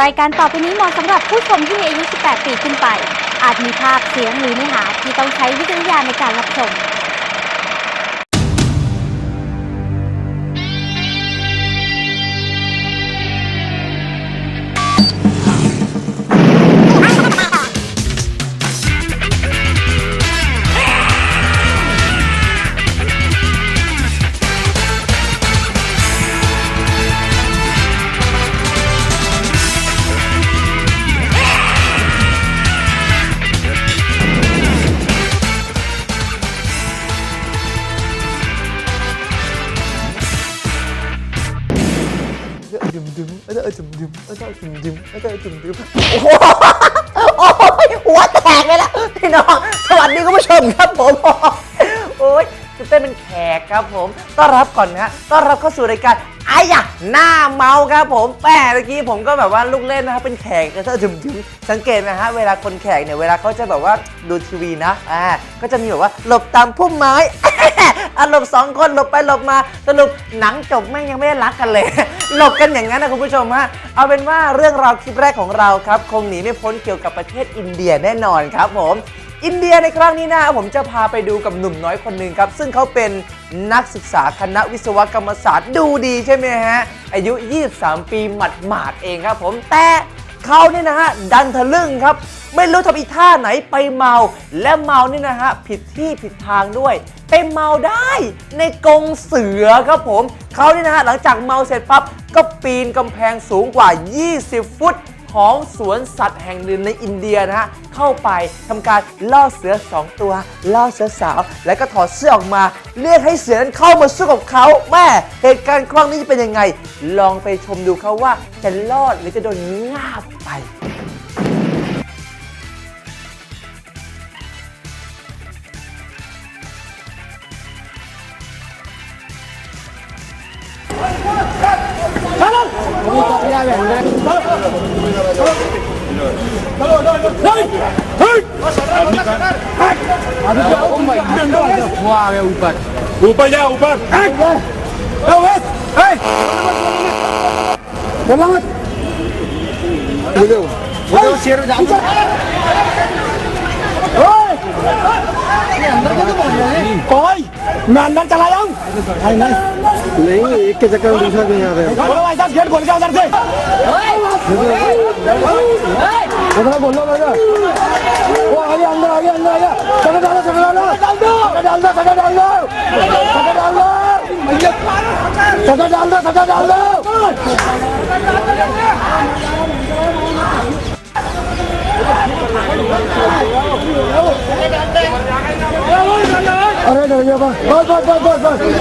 รายการต่อไปนี้เหมาะสำหรับผู้ชมที่มีอายุ 18 ปีขึ้นไป อาจมีภาพเสียงหรือเนื้อหาที่ต้องใช้วิจารณญาณในการรับชม ดึมดึมเออดึมดึมเออดึมดึมโอ้โหโอ้ยหัวแตกเลยล่ะพี่น้อง สวัสดีคุณผู้ชมครับผม โอ้ยจะเต้นเป็นแขกครับผม ต้อนรับก่อนนะฮะ ต้อนรับเข้าสู่รายการ ไอ้ยะหน้าเมาครับผมแม่เมื่อกี้ผมก็แบบว่าลูกเล่นนะครับเป็นแขกก็จะดึมดึมสังเกตไหมฮะเวลาคนแขกเนี่ยเวลาเขาจะแบบว่าดูทีวีนะอ่าก็จะมีแบบว่าหลบตามพุ่มไม้อะหลบสองคนหลบไปหลบมาสรุปหนังจบแม่งยังไม่ได้รักกันเลย หลบกันอย่างนั้นนะคุณผู้ชมฮะเอาเป็นว่าเรื่องราวคลิปแรกของเราครับคงหนีไม่พ้นเกี่ยวกับประเทศอินเดียแน่นอนครับผม อินเดียในครั้งนี้นะผมจะพาไปดูกับหนุ่มน้อยคนหนึ่งครับ ซึ่งเขาเป็นนักศึกษาคณะวิศวกรรมศาสตร์ดูดีใช่ไหมฮะ อายุ 23 ปีหมัดๆเองครับผมแต่เขาเนี่ยนะฮะ ดันทะลึ่งครับ ไม่รู้ทำอีท่าไหนไปเมา และเมานี่นะฮะ ผิดที่ผิดทางด้วยไปเมาได้ในกรงเสือครับผมเขานี่นะฮะ หลังจากเมาเสร็จปั๊บก็ปีนกำแพงสูงกว่า 20 ฟุต ของสวนสัตว์แห่งหนึ่งในอินเดียนะฮะเข้าไปทำการล่อเสือ 2 ตัวล่อเสือสาว แล้วก็ถอดเสื้อออกมา เรียกให้เสือนั้นเข้ามาสู้กับเขาแม่เหตุการณ์ครั้งนี้จะเป็นยังไง ลองไปชมดูเขาว่าจะรอดหรือจะโดนงาบไป ઊભો આવે ઉપર ઉપર જા ઉપર બોલા मैं अंदर चला जाऊं नहीं नहीं एक के चक्कर में दूसरा कहीं आ रहे बोलो भाई साहब गेट खोल के उधर से उधर बोलो भैया वो आ गया अंदर आ गया अंदर आ गया चलो डालो चलो डालो डाल दो डाल दो डाल दो डाल दो डाल दो डाल दो डाल दो अरे डर गया बस बस बस बस बस बस बस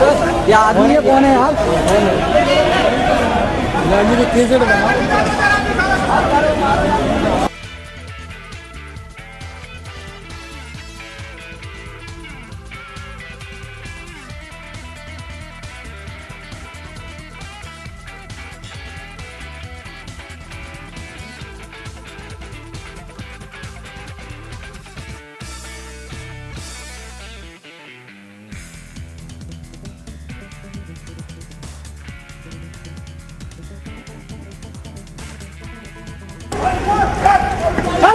बस ये आदमी कौन है यार कैसे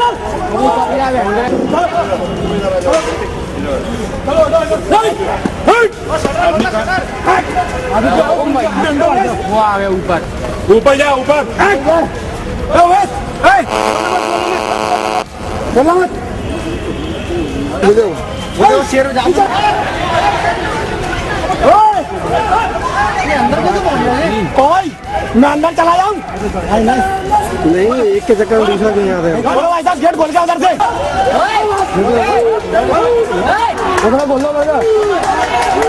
बताओ ऊपर जा ऊपर बोला मत शेर कोई मैं अंदर चला जाऊँ नहीं एक के चक्कर में दूसरा कहीं आ रहे बोलो भाई साहब गेट खोल के उधर से उधर बोलो भैया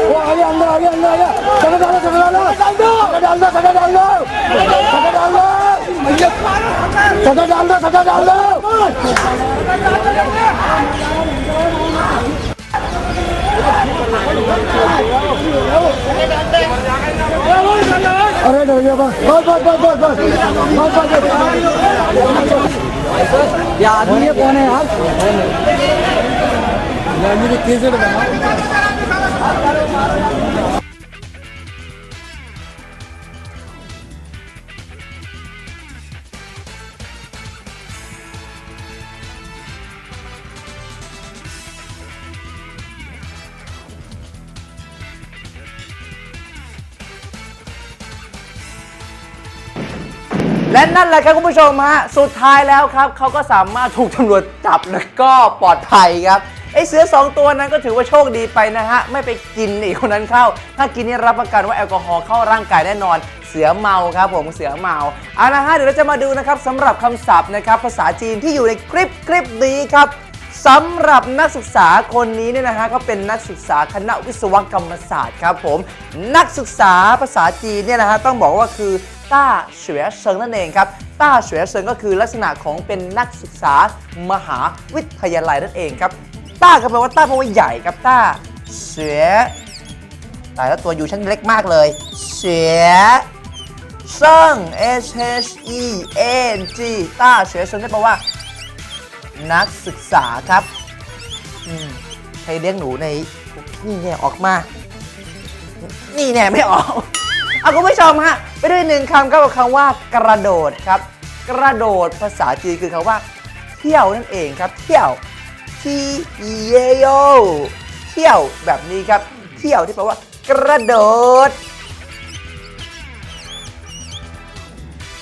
वो आ गया अंदर आ गया अंदर आ गया चलो डालो चलो डालो डाल दो डाल दो चलो डाल दो चलो डाल दो चलो डाल दो चलो डाल दो अरे डर गया, बस बस बस बस बस बस। बस ये आदमी कौन है यार? และนั่นแหละครับคุณผู้ชมฮะสุดท้ายแล้วครับเขาก็สามารถถูกตำรวจจับแล้วก็ปลอดภัยครับไอเสือสองตัวนั้นก็ถือว่าโชคดีไปนะฮะ ไม่ไปกินอีกคนนั้นเข้า ถ้ากินนี่รับประกันว่าแอลกอฮอล์เข้าร่างกายแน่นอน เสือเมาครับผมเสือเมาเอาละฮะเดี๋ยวเราจะมาดูนะครับสำหรับคำศัพท์นะครับภาษาจีนที่อยู่ในคลิปคลิปนี้ครับสำหรับนักศึกษาคนนี้เนี่ยนะฮะเขาเป็นนักศึกษาคณะวิศวกรรมศาสตร์ครับผม นักศึกษาภาษาจีนเนี่ยนะฮะต้องบอกว่าคือ ต้าเฉวยเซิงนั่นเองครับต้าเฉวยเซิงก็คือลักษณะของเป็นนักศึกษามหาวิทยาลัยนั่นเองครับต้าก็แปลว่าต้าแปลว่าใหญ่ครับต้าเฉวยตายแล้วตัวอยู่ชั้นเล็กมากเลยเฉวยเซิง S H E N G ต้าเฉวยเซิงก็แปลว่า นักศึกษาครับใครเลี้ยงหนูในนี่เนี่ยออกมา นี่แน่ไม่ออก เอาคุณผู้ชมฮะไปด้วยหนึ่งคำครับกับคำว่ากระโดดครับ กระโดดภาษาจีนคือคำว่า เที่ยวนั่นเองครับ เที่ยวที่เยโยเที่ยวแบบนี้ครับ เที่ยวที่แปลว่า กระโดด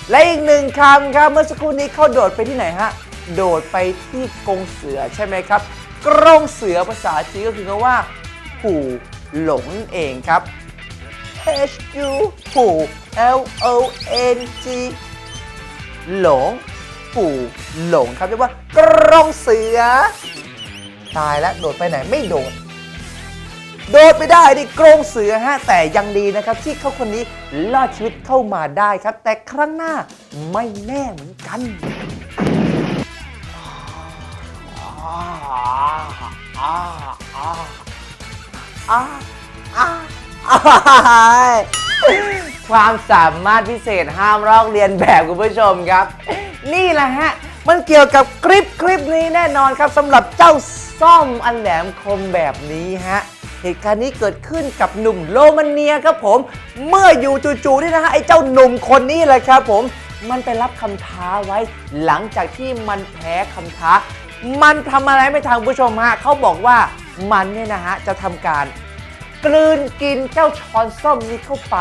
และอีกหนึ่งคำครับเมื่อสักครู่นี้เขาโดดไปที่ไหนฮะโดดไปที่กรงเสือใช่ไหมครับกรงเสือภาษาจีนก็คือคำว่าผูหลงนั่นเองครับ H U ผู L O N G หลงผูหลงครับเรียกว่ากรงเสือ ตายแล้วโดดไปไหนไม่โดด โดดไปได้ดิกรงเสือฮะ แต่ยังดีนะครับ ที่เขาคนนี้รอดชีวิตเข้ามาได้ครับ แต่ครั้งหน้าไม่แน่เหมือนกัน ความสามารถพิเศษห้ามลอกเรียนแบบคุณผู้ชมครับ นี่แหละฮะ มันเกี่ยวกับคลิปคลิปนี้แน่นอนครับสำหรับเจ้าซ่อมอันแหลมคมแบบนี้ฮะเหตุการณ์นี้เกิดขึ้นกับหนุ่มโรมาเนียครับผม เมื่ออยู่จู่ๆนี่นะฮะไอ้เจ้าหนุ่มคนนี้แหละครับผม มันไปรับคำท้าไว้ หลังจากที่มันแพ้คำท้า มันทำอะไรไม่ทางผู้ชมฮะเขาบอกว่ามันเนี่ยนะฮะจะทำการ กลืนกินเจ้าช้อนส้อมนี้เข้าไป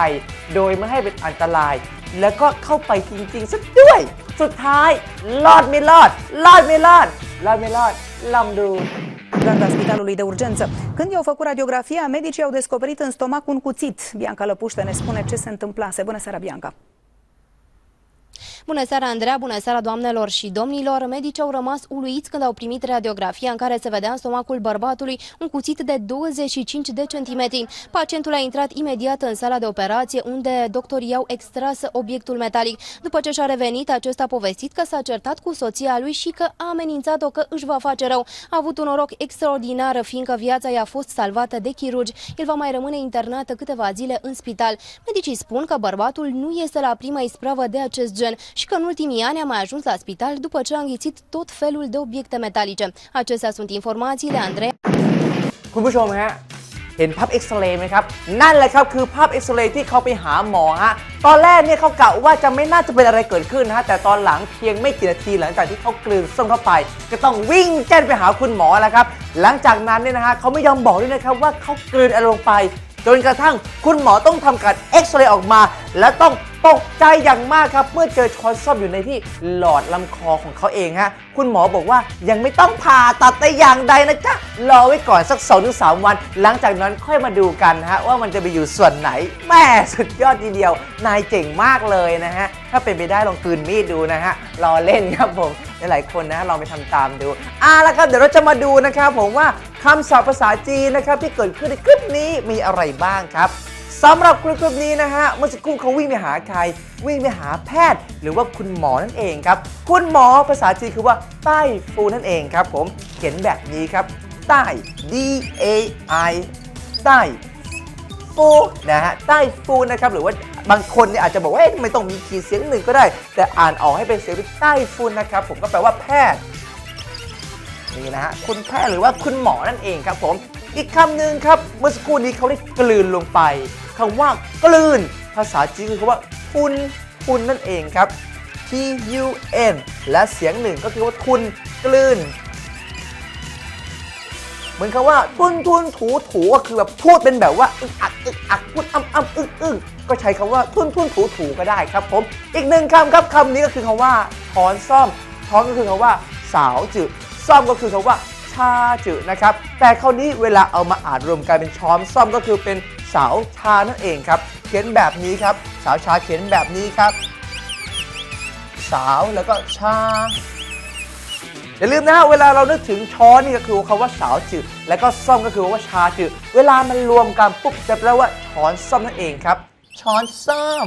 โดยไม่ให้เป็นอันตราย แล้วก็เข้าไปจริงๆซะด้วย สุดท้าย รอดไม่รอด รอดไม่รอด รอดไม่รอด ลองดู Planta Spitalului de Urgență. Când i-au făcut radiografia, medicii au descoperit în stomac un cuțit. Bianca Lăpuște ne spune ce se întâmplase. Bună seara, Bianca! Bună seara, Andreea! Bună seara, doamnelor și domnilor! Medicii au rămas uluiți când au primit radiografia în care se vedea în stomacul bărbatului un cuțit de 25 de centimetri. Pacientul a intrat imediat în sala de operație, unde doctorii au extras obiectul metalic. După ce și-a revenit, acesta a povestit că s-a certat cu soția lui și că a amenințat-o că își va face rău. A avut un noroc extraordinar, fiindcă viața i-a fost salvată de chirurgi. El va mai rămâne internat câteva zile în spital. Medicii spun că bărbatul nu este la prima ispravă de acest gen și că în ultimii ani a mai ajuns la spital după ce a înghițit tot felul de obiecte metalice. Acestea sunt informațiile, Andrei. คุณผู้ชมฮะ เห็นภาพเอ็กซเรย์ไหมครับ นั่นแหละครับคือภาพเอ็กซเรย์ที่เขาไปหาหมอฮะ ตอนแรกเนี่ยเขากะว่าจะไม่น่าจะเป็นอะไรเกิดขึ้นนะฮะ แต่ตอนหลังเพียงไม่กี่นาทีหลังจากที่เขากลืนส้มเข้าไป ก็ต้องวิ่งแจ้นไปหาคุณหมอแล้วครับ หลังจากนั้นเนี่ยนะฮะเขาไม่ยอมบอกด้วยนะครับว่าเขากลืนอะไรลงไป จนกระทั่งคุณหมอต้องทำการเอ็กซเรย์ออกมา และต้องตกใจอย่างมากครับเมื่อเจอช้อนส้อมอยู่ในที่หลอดลำคอของเขาเองฮะคุณหมอบอกว่ายังไม่ต้องผ่าตัดแต่อย่างใดนะจ๊ะรอไว้ก่อนสัก2อถึงสวัน หลังจากนั้นค่อยมาดูกันฮะว่ามันจะไปอยู่ส่วนไหนแม่สุดยอดทีเดียว นายเจ๋งมากเลยนะฮะถ้าเป็นไปได้ลองกืนมีดดูนะฮะรอเล่นครับผมหลายๆคนนะลองไปทำตามดูอะแล้วครับเดี๋ยวเราจะมาดูนะครับผมว่าคำศัพท์ภาษาจีนนะครับที่เกิดขึ้นในคลิปนี้มีอะไรบ้างครับ สำหรับคลิปนี้นะฮะเมื่อสักครู่เขาวิ่งไปหาใคร วิ่งไปหาแพทย์ หรือว่าคุณหมอนั่นเองครับ คุณหมอภาษาจีนคือว่าใต้ฟูนั่นเองครับ ผมเขียนแบบนี้ครับใต้ D A I ใต้ฟูนะฮะใต้ฟูนะครับหรือว่าบางคนเนี่ยอาจจะบอกว่าเอ๊ะทำไมต้องมีขีดเสียงหนึ่งก็ได้ แต่อ่านออกให้เป็นเสียงใต้ฟูนะครับ ผมก็แปลว่าแพทย์นี่นะฮะคุณแพทย์หรือว่าคุณหมอนั่นเองครับผม อีกคำหนึ่งครับ เมื่อสักครู่นี้เขาได้กลืนลงไปคำว่ากลืน ภาษาจีนคือคำว่าทุนทุนนั่นเองครับ T U N และเสียงหนึ่งก็คือว่าทุนกลืน เหมือนคำว่าทุนทุนถูถูก็คือแบบพูดเป็นแบบว่าอึกอักอึกอักพูดอ้ำอ้ำอึกอึกก็ใช้คำว่าทุนทุนถูถูก็ได้ครับ ผม อีกหนึ่งคำครับคำนี้ก็คือคำว่าช้อนซ่อมช้อนก็คือคำว่า สาวจืดซ่อมก็คือคำว่า ชาจืดนะครับ แต่คราวนี้เวลาเอามาอ่านรวมกันเป็นช้อนซ่อมก็คือเป็นสาวชานั่นเองครับ เขียนแบบนี้ครับ สาวชาเขียนแบบนี้ครับ สาวแล้วก็ชาอย่าลืมนะฮะเวลาเรานึกถึงช้อนนี่ก็คือคำว่าสาวจืดแล้วก็ซ่อมก็คือว่าชาจืดเวลามันรวมกันปุ๊บจะแปลว่าช้อนซ่อมนั่นเองครับ ช้อนซ่อม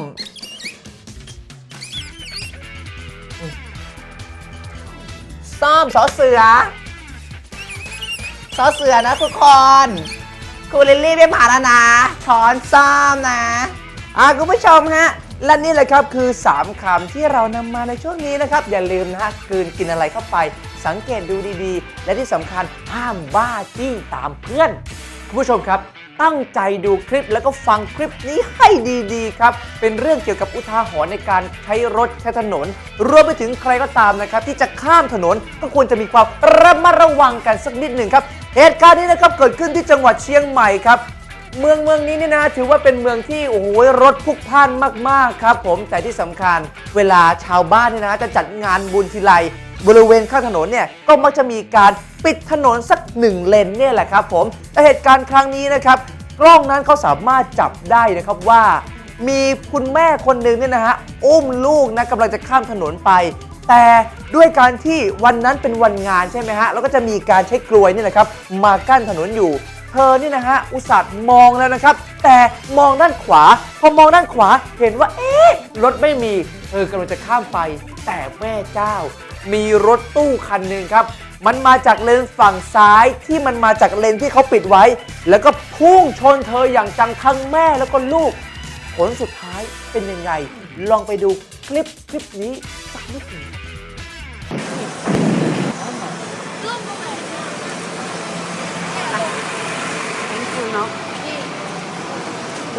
อืมซ่อมสอเสือ สอเสือนะทุกคนครูลิลลี่ไม่ผ่านแล้วนะช้อนซ่อมนะอะคุณผู้ชมฮะและนี่แหละครับคือ 3คำที่เรานำมาในช่วงนี้นะครับ อย่าลืมนะฮะกืนกินอะไรเข้าไป สังเกตดูดีๆ และที่สำคัญห้ามบ้าจี้ตามเพื่อน คุณผู้ชมครับตั้งใจดูคลิปแล้วก็ฟังคลิปนี้ให้ดีๆครับ เป็นเรื่องเกี่ยวกับอุทาหรณ์ในการใช้รถใช้ถนน รวมไปถึงใครก็ตามนะครับ ที่จะข้ามถนนก็ควรจะมีความระมัดระวังกันสักนิดหนึ่งครับ เหตุการณ์นี้นะครับเกิดขึ้นที่จังหวัดเชียงใหม่ครับเมืองเมืองนี้เนี่ยนะถือว่าเป็นเมืองที่โอ้โหรถพลุกพล่านมากๆครับ ผมแต่ที่สำคัญเวลาชาวบ้านเนี่ยนะจะจัดงานบุญทีไรบริเวณข้างถนนเนี่ยก็มักจะมีการปิดถนนสักหนึ่งเลนเนี่ยแหละครับ ผมแต่เหตุการณ์ครั้งนี้นะครับกล้องนั้นเขาสามารถจับได้นะครับว่า มีคุณแม่คนหนึ่งเนี่ยนะฮะอุ้มลูกนะกำลังจะข้ามถนนไป แต่ด้วยการที่วันนั้นเป็นวันงานใช่ไหมฮะ แล้วก็จะมีการใช้กลวยนี่แหละครับ มากั้นถนนอยู่ เธอนี่นะฮะ อุตส่าห์มองแล้วนะครับ แต่มองด้านขวา พอมองด้านขวาเห็นว่า เอ๊ะ รถไม่มี เธอกำลังจะข้ามไป แต่แม่เจ้า มีรถตู้คันหนึ่งครับ มันมาจากเลนฝั่งซ้ายที่มันมาจากเลนที่เขาปิดไว้ แล้วก็พุ่งชนเธออย่างจังทั้งแม่แล้วก็ลูก ผลสุดท้ายเป็นยังไง ลองไปดูคลิปคลิปนี้สักนิดหนึ่ง เป็นคือเนาะโอ้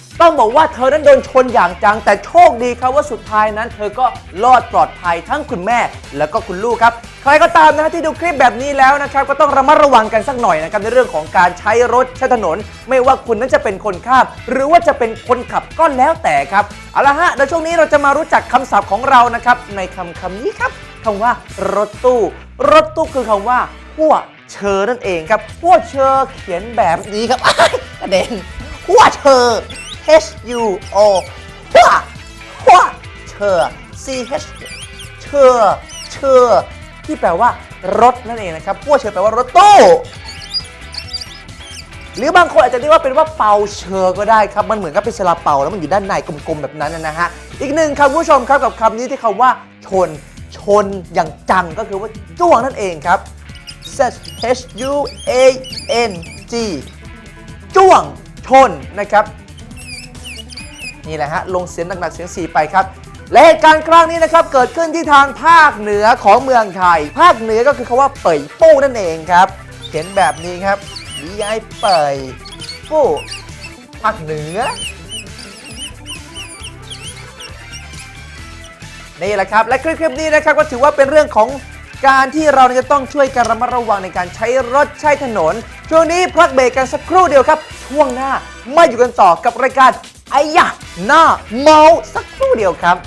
ต้องบอกว่าเธอนั้นโดนชนอย่างจัง แต่โชคดีครับว่าสุดท้ายนั้น เธอก็รอดปลอดภัยทั้งคุณแม่ แล้วก็คุณลูกครับ ใครก็ตามนะที่ดูคลิปแบบนี้แล้วนะครับ ก็ต้องระมัดระวังกันสักหน่อยนะครับในเรื่องของการใช้รถใช้ถนน ไม่ว่าคุณนั้นจะเป็นคนข้าม หรือว่าจะเป็นคนขับก็แล้วแต่ครับเอาละฮะในช่วงนี้เราจะมารู้จักคำศัพท์ของเรานะครับในคำคำนี้ครับคำว่ารถตู้ รถตู้คือคำว่าหัวเชอนั่นเองครับหัวเชอเขียนแบบนี้ครับอ้ายกระเด็นหัวเชอ H U O หัวหัวเชอ C H เชอเชอที่แปลว่ารถนั่นเองนะครับหัวเชอแปลว่ารถตู้หรือบางคนอาจจะเรียกว่าเป็นว่าเปาเชอก็ได้ครับ มันเหมือนกับเป็นซาลาเปาแล้วมันอยู่ด้านในกลมๆแบบนั้นนะฮะ อีกหนึ่งคำผู้ชมครับกับคำนี้ที่คำว่าชน ชนอย่างจังก็คือว่าจ้วงนั่นเองครับ H U A N G จ้วงชนนะครับ นี่แหละฮะลงเสียงหนักๆเสียงสีไปครับ และเหตุการณ์ครั้งนี้นะครับเกิดขึ้นที่ทางภาคเหนือของเมืองไทย ภาคเหนือก็คือคาว่าเป่ยปู้นั่นเองครับเขียนแบบนี้ครับวิยายเป่ยปู้ภาคเหนือนี่แหละครับและคลิปๆนี้นะครับก็ถือว่าเป็นเรื่องของการที่เราจะต้องช่วยกันระมัดระวังในการใช้รถใช้ถนน ช่วงนี้พักเบรกกันสักครู่เดียวครับ ช่วงหน้ามาอยู่กันต่อกับรายการ ไอ้ยะหน้าเมาสักครู่เดียวครับ